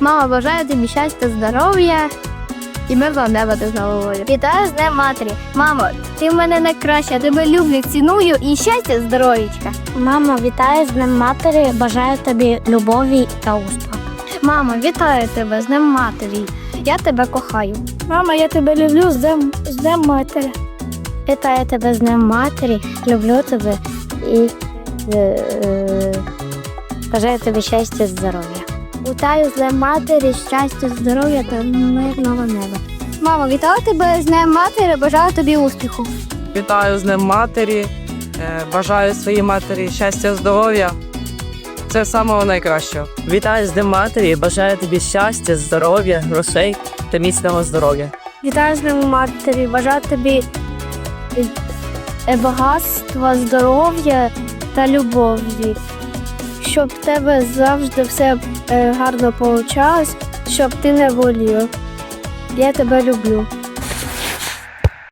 Мама бажаю тобі щастя, здоров'я і мирного неба над головою. Вітаю з Днем матері. Мамо, ти в мене найкраща, я тебе люблю, ціную і щастя, здоров'ячка. Мама, вітаю з Днем матері. Бажаю тобі любові та успіху. Мамо, вітаю тебе з Днем матері. Я тебе кохаю. Мама, я тебе люблю з Днем, з Днем матері. Вітаю тебе з Днем матері, люблю тебе і е, е, бажаю тобі щастя, здоров'я. Вітаю з Днем матері, щастя, здоров'я та мирного неба. Мамо, вітаю тебе з Днем матері, бажаю тобі успіху. Вітаю з Днем матері. Е, Бажаю своїй матері щастя, здоров'я. Це самого найкращого. Вітаю з Днем матері, бажаю тобі щастя, здоров'я, грошей та міцного здоров'я. Вітаю з Днем матері, бажаю тобі е, багатства, здоров'я та любові. Щоб в тебе завжди все е, гарно получалось, щоб ти не волів. Я тебе люблю.